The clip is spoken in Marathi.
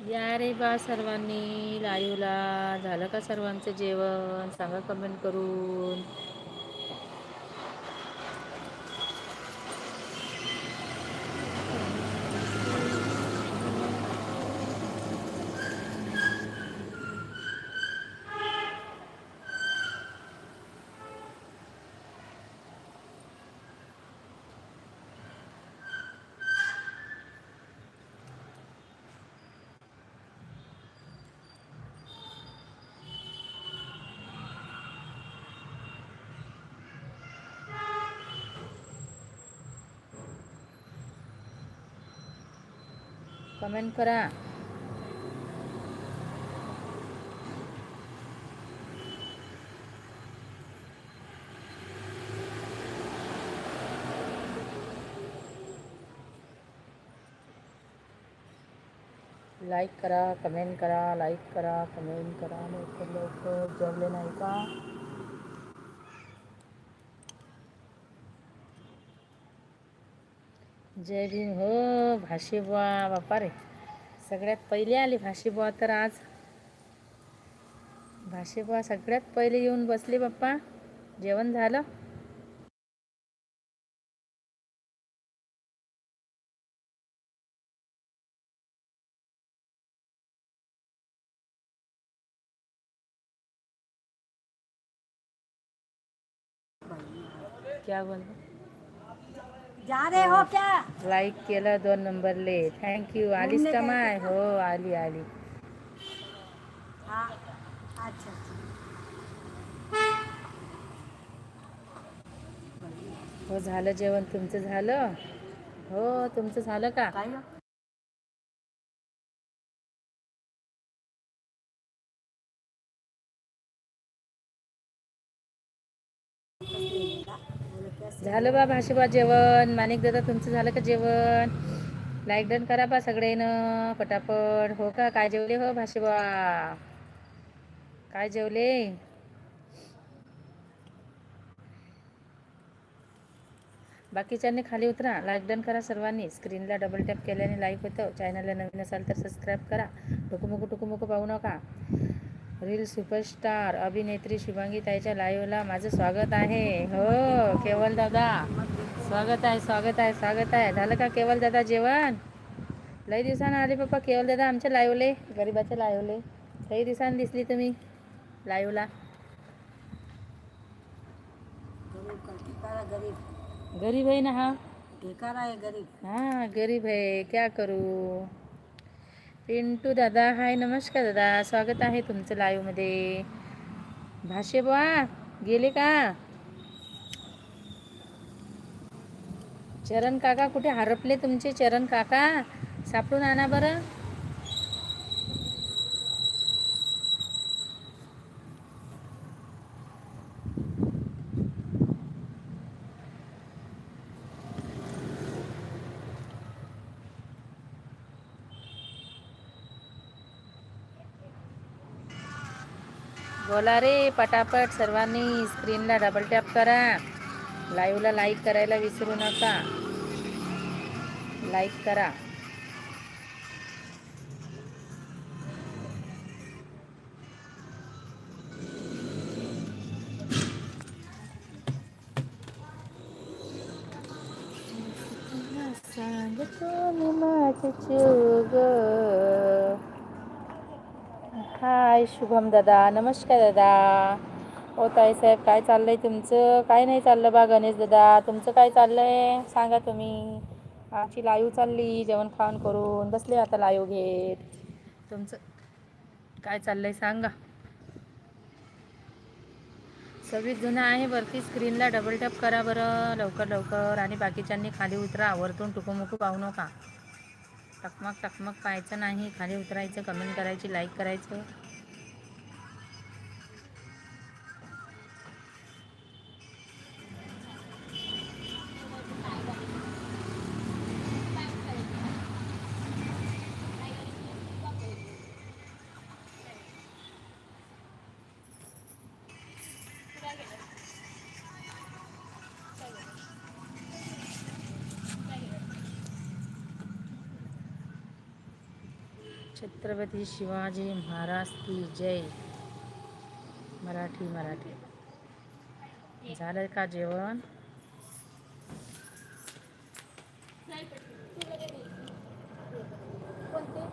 या रे बा सर्वांनी लाईवला झालं का सर्वांचं जेवण? सांगा कमेंट करून. कमेंट करा. लाईक करा कमेंट करा लाईक करा कमेंट करा लवकर लवकर जमले नाही का? जय भीम. हो भाषी बापा रे. सगळ्यात पहिले आली भाषी तर आज. भाषेबुवा सगळ्यात पहिले येऊन बसले बाप्पा. जेवण झालं? क्या बोल जा रहे हो. क्या? लाईक केलं दोन नंबरले थँक्यू आलीस का माय? हो आली आली. हाँ अच्छा. हो झालं जेवण. तुमचं झालं? हो तुमचं झालं का? काय? झालं बा भाषेबा जेवण. माणिक दादा तुमचं झालं का जेवण? लाईक डन करा बा सगळेनं पटापट. हो का? काय जेवले हो भाषेबा काय जेवले? बाकीच्यांनी खाली उतरा. लाईक डन करा सर्वांनी. स्क्रीनला डबल टॅप केल्याने लाईक होतं. चॅनलला नवीन असाल तर सबस्क्राईब करा. टुकुमुकू टुकुमुकू पाहू नका. रील सुपरस्टार अभिनेत्री शुभांगी ताईच्या लाईव्हला माझं स्वागत आहे. हो केवल दादा. स्वागत आहे स्वागत आहे स्वागत आहे. झालं का केवल दादा जेवण? लई दिवसानं आले पप्पा केवल दादा आमच्या लाईव्हले गरीबाच्या लाईव्हले लई दिवसानं दिसली तुम्ही लाईव्हला गरीब आहे ना हा? गरीब. हाँ गरीब है क्या करू? पिंटू दादा हाय नमस्कार दादा. स्वागत आहे तुमचं लाईव्हमध्ये भाषे बुवा गेले का? चरण काका कुठे? हरपले तुमचे चरण काका. सापडून आणा बरं. बोला रे पटापट सर्वांनी स्क्रीनला डबल टॅप करा. लाईव्हला लाईक करायला विसरू नका. लाईक करा. सांगतो मी माझं चोग. हाय शुभम दादा. नमस्कार दादा. ओ ताई साहेब काय चाललंय तुमचं? काय नाही चाललं बा गणेश दादा. तुमचं काय चाललंय? सांगा तुम्ही. आमची लाईव्ह चालली जेवण खावण करून. बसले आता लाईव्ह घेत. तुमचं काय चाललंय सांगा. सव्वीस जण आहे वरती स्क्रीनला डबल टॅप करा बरं. लवकर लवकर. आणि बाकीच्यांनी खाली उतरा. वरतून टुकूमुकू पाहू नका. टकमक टकमक पाहायचं नाही. खाली उतरायचं कमेंट करायची लाईक करायचं. छत्रपती शिवाजी महाराज की जय. मराठी मराठी. झालं का जेवण? कोणते?